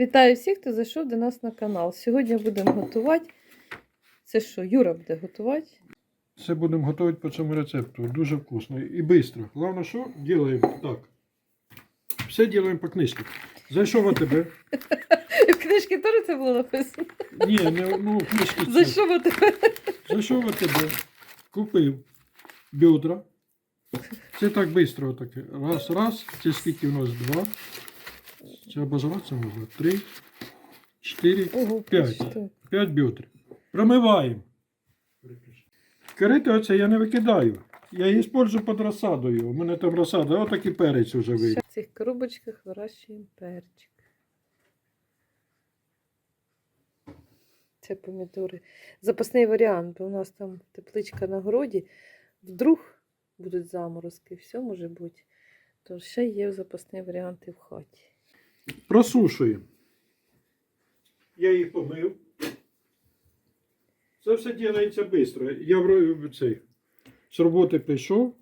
Вітаю всіх, хто зайшов до нас на канал. Сьогодні будемо готувати. Це що, Юра буде готувати? Це будемо готувати по цьому рецепту. Дуже вкусно і швидко. Головне, що робимо так. Все робимо по книжці. Зайшов АТБ. В книжці теж це було написано. Ні, не ну, в книжці. це. Зайшов тебе. Зайшов АТБ, купив бедра. Це так швидко таке. Раз, раз. Це скільки у нас? Два. Це обозратися можна. Три, чотири, Ого, П'ять. п'ять бедр. Промиваємо. Корито оце я не викидаю. Я її использую під розсадою. У мене там розсада, отакий перець вже вийде. В цих коробочках вирощуємо перчик. Це помідори. Запасний варіант, бо у нас там тепличка на городі. Вдруг будуть заморозки, все може бути. То ще є запасний варіант і в хаті. Просушуємо. Я їх помив. Це все робиться швидко. Я в цей, з роботи прийшов,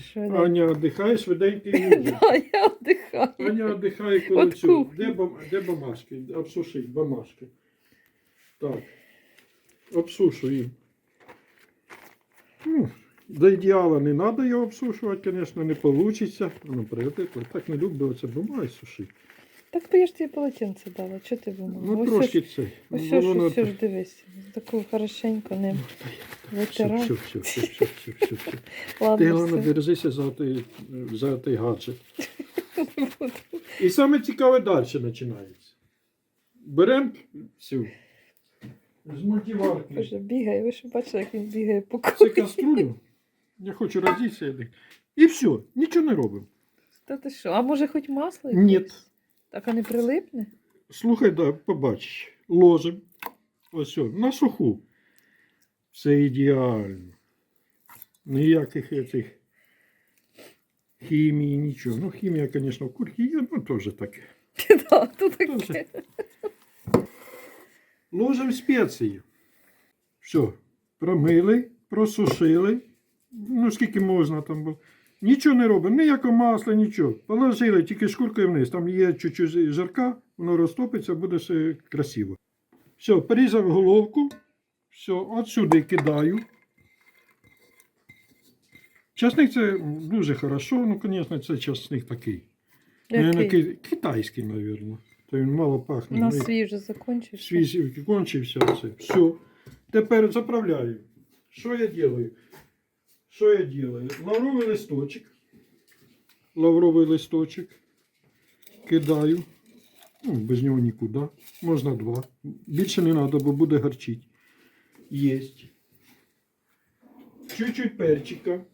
Що Аня віддихає, швиденько їде. Я віддихаю. Аня віддихає коли цю. Де, бам, де бамашки? Обсушить бамашки. Так. Обсушуємо. Ну, до ідеала не треба його обсушувати, звісно, не вийде. Наприклад, так не люблю це бумагу сушити. Так бо я ж тобі полотенце дала, чого ти вимагав? Ну, трошки це. Ось Ну, що ж, воно ось що ж дивись. Таку хорошенько ним Все, витирай. все, все, все, все, все, все, все. Ти Ладно, головне все. держися за той, за той гаджет. І саме цікаве далі починається. Беремо всю. З мультиварки. Боже, бігає, ви ж бачили, як він бігає по Це кухні. каструлю. Я хочу роздітися. я так- І все, нічого не робимо. Та ти що? А може хоч масло? Ні. якесь? Так а не прилипне? Слухай, да, побачиш. Ложимо. Ось все, на суху. Все ідеально. Ніяких цих хімії, нічого. Ну, хімія, звісно, в курці є, ну теж таке. Да, то таке. Ложимо спеції. Все. Промили, просушили. Ну, скільки можна там було. Нічого не робимо, ніякого масла, нічого. Положили тільки шкуркою вниз. Там є чуть-чуть жарка, воно розтопиться, буде все красиво. Все, порізав головку. Все, от сюди кидаю. Часник це дуже хорошо, ну, звісно, це часник такий. Наверно, Який? ки- китайський, мабуть. То він мало пахне. У нас Ну, свій вже закінчився. Свій кончився все. Все. Тепер заправляю. Що я делаю? Що я делаю? Лавровий листочок. Лавровий листочок. Кидаю. Ну, без нього нікуди. Можна два. Більше не треба, бо буде гарчить. Єсть. Чуть-чуть перчика.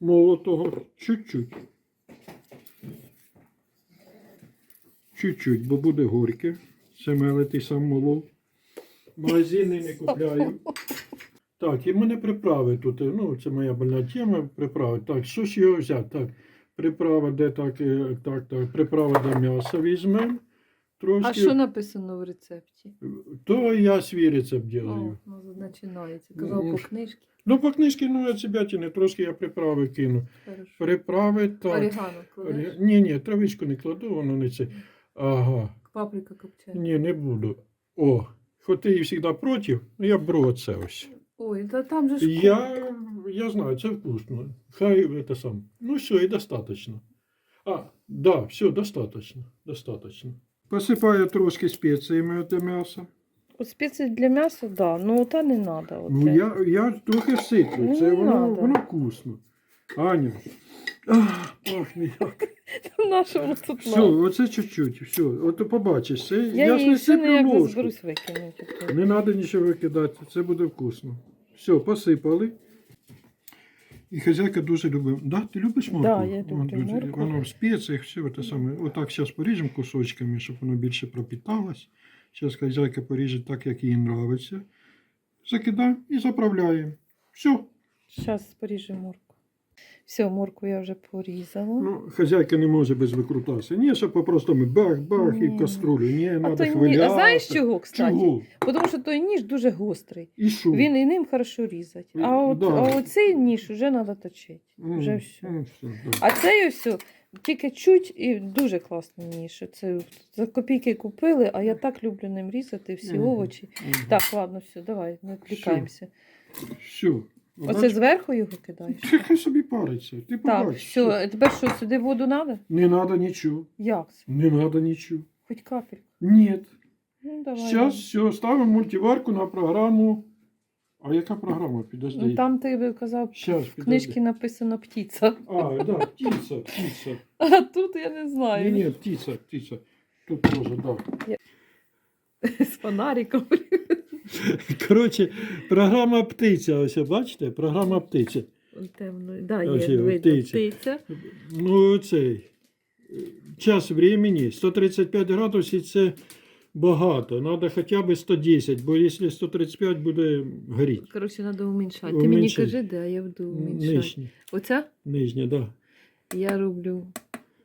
Молотого. Чуть-чуть. Чуть-чуть, бо буде горьке. Це мелитий сам молов. Магазини не купляю. Так, і в мене приправи тут. е, Ну, це моя больна тема. Приправи. Так, що ж його взяти? Так, приправа, де так, е, так, так, приправа до м'яса візьмемо. Трошки. А що написано в рецепті? То я свій рецепт О, ну, починається. Казав Ну, по книжці. Ну, по книжці, ну, я не трошки я приправи кину. Хорошо. Приправи, так. Орігано кладеш? Ні, ні, травичку не кладу, воно не це. Ага. Паприка копчена. Ні, не буду. О, хоч ти і завжди проти, ну я беру оце ось. Ой, та там же ж Я, я знаю, це вкусно. Хай це сам. Ну все, і достатньо. А, да, все, достатньо. Достатньо. Посипаю трошки спеціями те м'ясо. От спеції для м'яса, да. Ну та не треба. Ну, я, я трохи сиплю, Ну, це не воно, надо. воно вкусно. Аня. Ах, пахне як. Нашому тут Все, оце чуть-чуть, все. От побачиш, це Я, я, ж її не сиплю не ложку. зберусь викинути. Не треба нічого викидати, це буде вкусно. Все, посипали. І хазяйка дуже любить. Да, ти любиш моркву? Да, я люблю дуже- моркву. Воно в спеціях, все те саме. Отак зараз поріжемо кусочками, щоб воно більше пропіталось. Зараз хазяйка поріже так, як їй подобається. Закидаємо і заправляємо. Все. Зараз поріжемо морку. Все, морку я вже порізала. Ну, хазяйка не може без викрутасу. Ні, щоб по-простому бах-бах і в каструлю. Ні, а, той ні... а знаєш чого, кстати? Чого? Тому що той ніж дуже гострий. І що? Він і ним хорошо різати. А, Ну, от, да. а оцей ніж вже треба точити. Вже все. м, все, да. А цей ось тільки чуть і дуже класно що це за копійки купили, а я так люблю ним різати всі овочі. Так, ладно, все, давай, не відвлікаємося. Все. Оце зверху його кидаєш? Хай собі париться. Ти Так, побачиш. все, тепер що, сюди воду треба? Не треба нічого. Як це? Не треба нічого. Хоч капель. Ні. Ну, давай. Зараз все, ставимо мультиварку на програму. А яка програма? Підожди. Ну, там ти би казав, Щас, в книжці написано птиця. А, да, птиця, птиця. А тут я не знаю. Ні, ні, птиця, птиця. Тут теж, да. З фонариком. Коротше, програма птиця, ось бачите, програма птиця. Темно. Да, є, його, видно, птиця. птиця. Ну, цей. е, Час времени 135 градусів це багато. Треба хоча б 110, бо якщо 135 буде горіти. Коротше, треба уменьшати. Ти мені Уменьшай. кажи, де, а я буду уменьшати. Нижня, Оця? нижня, да. Я роблю.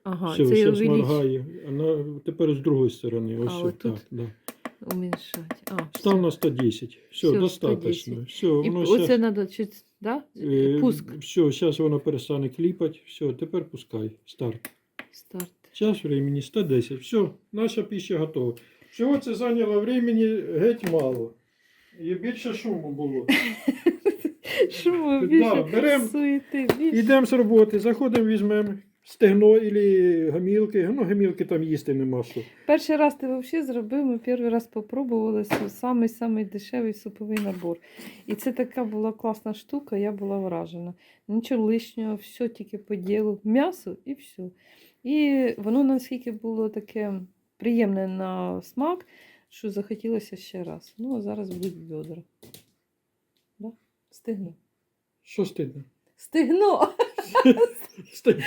Ага, все, це я зараз увеличу. моргає. А тепер з другої сторони. Ось А, отут? так, да. Уменьшати. А, Став все. на 110. Все, Всё, достатньо. 110. Все, І воно оце щас, треба чуть, да? е, Пуск. Все, зараз воно перестане кліпати. Все, тепер пускай. Старт. Старт. Час времени 110. Все, наша пища готова. Всього це зайняло времени геть мало. І більше шуму було. Шуму Да, більше берем. суєти, більше. Йдемо з роботи, заходимо, візьмемо стегно або гамілки. Ну, гамілки там їсти нема що. Перший раз ти взагалі зробив, ми перший раз попробували су- самий-самий дешевий суповий набор. І це така була класна штука, я була вражена. Нічого лишнього, все тільки по ділу. М'ясо і все. І воно наскільки було таке приємне на смак, що захотілося ще раз. Ну, а зараз будуть бедра. Да? Стигну. Що стидно? Стигно! Стегно.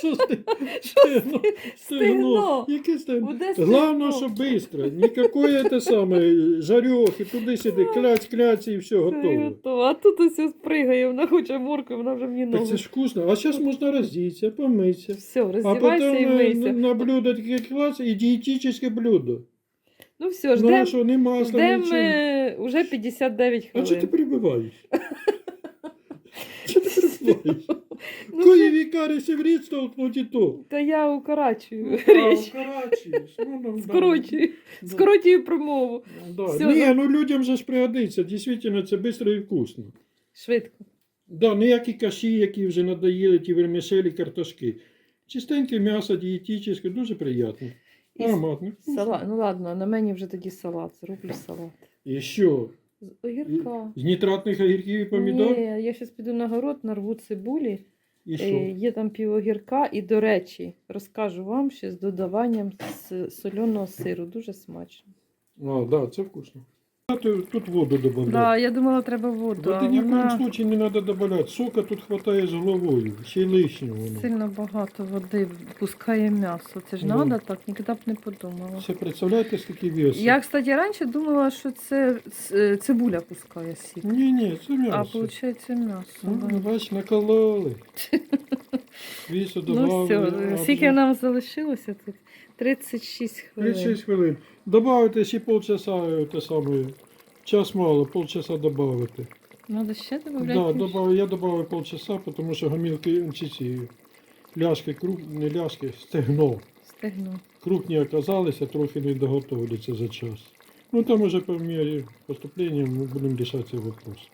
Що стегно? Стегно. Яке стегно? Главное, що швидко. Никакое те саме жарьохи, туди-сюди, кляць, кляць і все готово. А тут ось спригає, вона хоче морку, вона вже мені Так ногу. це ж вкусно. А зараз можна роздіться, помитися. Все, А роздівайся потім і на, мийся. на блюдо таке клас і дієтичне блюдо. Ну все, Ну, а що, не масло, ждем, е, уже 59 хвилин. А чого ти перебиваєш? Чого? Ну, Кої що- вікарі ще в річ толкнуть і то. Та я укорачую А, річ. вкорачуєш. Ну, ну, да. Скорочую. Да. Скорочую промову. Да. Всё, Ні, ну людям же ж пригодиться. Дійсно, це швидко і вкусно. Швидко. Да, ніякі каші, які вже надоїли, ті вермішелі, картошки. Чистеньке м'ясо, дієтичне, дуже приємно. І Ароматно. салат. Ну ладно, на мені вже тоді салат. Зроблю салат. І що? З огірка. З нітратних огірків і помідор? Ні, я зараз піду на город, нарву цибулі. І Е. Є там пів огірка. І, до речі, розкажу вам ще з додаванням с- соляного сиру. Дуже смачно. А, да, це вкусно. Тут, воду додавати. Да, я думала, треба воду. Да, а ти ні в вона коєму случаю не треба додавати. Сока тут хватає з головою. Ще й лишнього воно. Сильно багато води пускає м'ясо. Це ж Ну. треба так, ніколи б не подумала. Це представляєте, скільки вес? Я, кстати, раніше думала, що це ц- цибуля пускає сік. Ні, ні, це А м'ясо. виходить м'ясо. Ну, да. бач, накололи. Вісу Ну все, скільки нам залишилося тут? 36 хвилин. 36 хвилин. Добавити ще полчаса е, те саме. Час мало, полчаса добавити. Надо ще додати? Да, добав, я додав полчаса, тому що гамілки чи ці ляшки, круг, не ляшки, стегно. Стегну. Крупні оказалися, трохи не доготовляться за час. Ну там уже по мірі поступлення ми будемо рішати цей вопрос.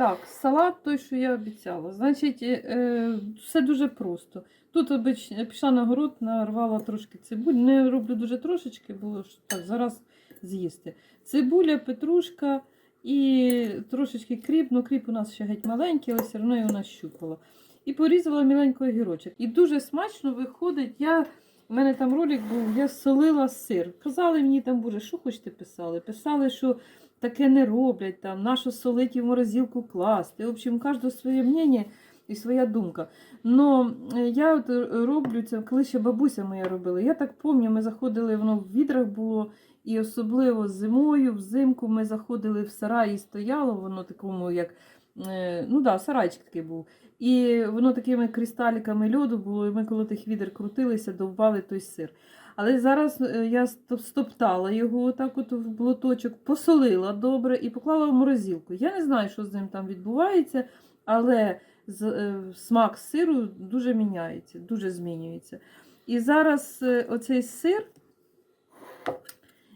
Так, салат той, що я обіцяла. Значить, е, е, все дуже просто. Тут обич... пішла на город, нарвала трошки цибуль. Не роблю дуже трошечки, бо так зараз з'їсти. Цибуля, петрушка і трошечки кріп. Ну, кріп у нас ще геть маленький, але все одно його нащупала. І порізала міленький огірочок. І дуже смачно виходить. Я... У мене там ролик був, я солила сир. Казали мені там, боже, що хочете писали? Писали, що таке не роблять, там, нашу солить і в морозилку класти. В общем, кожне своє мнення і своя думка. Но е, я от е, роблю це, коли ще бабуся моя робила. Я так пам'ятаю, ми заходили, воно в відрах було, і особливо зимою, взимку ми заходили в сарай і стояло, воно такому, як. е, Ну да, сарайчик такий був. І воно такими кристаліками льоду було, і ми коли тих відер крутилися, довбали той сир. Але зараз е, я стоптала його отак от в блоточок, посолила добре і поклала в морозилку. Я не знаю, що з ним там відбувається, але е, смак сиру дуже міняється, дуже змінюється. І зараз е, оцей сир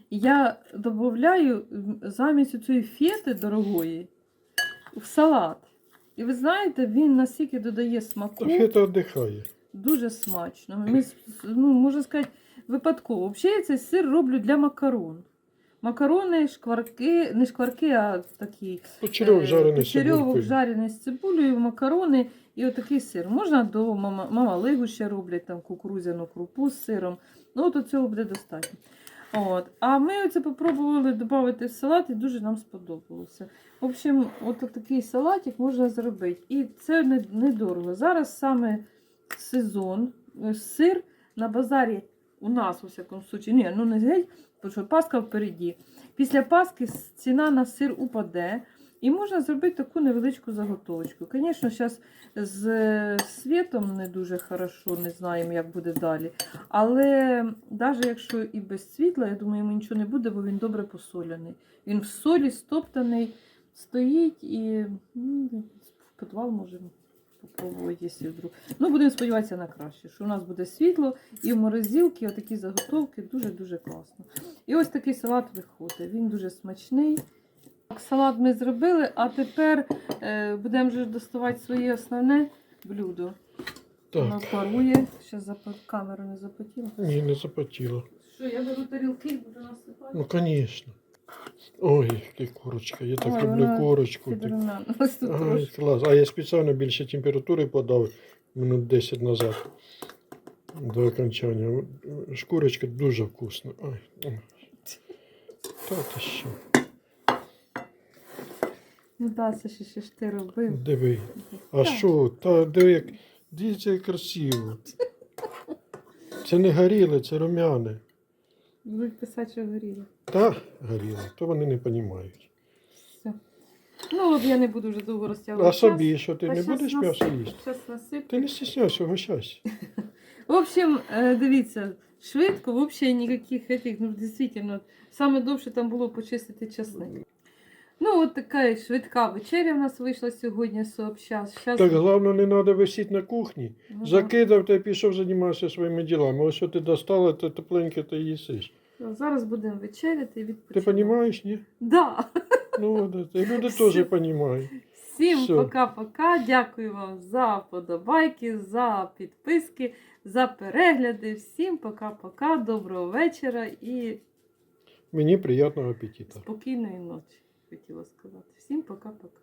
я додаю замість цієї фети дорогої в салат. І ви знаєте, він настільки додає смаку. Та фета віддихає. Дуже смачно. Ми, ну, можна сказати, випадково. Взагалі я цей сир роблю для макарон. Макарони, шкварки, не шкварки, а такі Почерьов е, жарений з почерьовок жарений з цибулею, макарони і отакий сир. Можна до мама, мама лигу ще роблять там кукурудзяну крупу з сиром. Ну, от цього буде достатньо. От. А ми оце попробували додати в салат і дуже нам сподобалося. В общем, от такий салатик можна зробити. І це не- недорого. Зараз саме сезон, е, сир на базарі у нас, у всякому случаї, ні, ну не геть, тому що Пасха впереді. Після Пасхи ціна на сир упаде. І можна зробити таку невеличку заготовочку. Звісно, зараз з світом не дуже хорошо, не знаємо, як буде далі. Але навіть якщо і без світла, я думаю, йому нічого не буде, бо він добре посоляний. Він в солі стоптаний, стоїть і ну, в підвал можемо попробувати, якщо вдруг. Ну, будемо сподіватися на краще, що у нас буде світло і в морозилці отакі заготовки дуже-дуже класно. І ось такий салат виходить. Він дуже смачний. Так, Салат ми зробили, а тепер е, будемо вже доставати своє основне блюдо. Воно парує. Ще запа... камера не запотіла. ні, не запотіло. Що, я беру тарілки і буду насипати? Ну, звісно. Ой, яка курочка. Я так Ой, люблю вона курочку. Ось тут Ай, трошки. клас. А я спеціально більше температури подав минут 10 назад до окончання. Шкурочка дуже вкусна. Ай, ой. Та ти що? Ну це ще, ще ж ти робив. Диви. А що? Та диви, як дивіться, як красиво. Це не горіле, це румяне. Будуть писати, що горіло. Та горіле, то вони не розуміють. Все. Ну, от я не буду вже довго розтягувати. А собі, що ти Та не щас будеш нас- м'ясо їсти? Зараз насиплю. Ти не стісняйся, гощайся. В общем, е, дивіться, швидко, взагалі ніяких этих, ну, дійсно, саме довше там було почистити часник. Ну, от така швидка вечеря в нас вийшла сьогодні сообща. Щас... Так головне, не треба висіти на кухні. Ну, да. Закидав та й пішов займатися своїми ділами. Ось що ти достала, то тепленьке ти їсиш. Ну, Зараз будемо вечеряти і Ти розумієш, ні? Да. Ну, і люди теж розуміють. Всім пока-пока. Дякую вам за подобайки, за підписки, за перегляди. Всім пока-пока. Доброго вечора і Мені приємного апетиту. спокійної ночі, хотіла сказати. Всім пока-пока.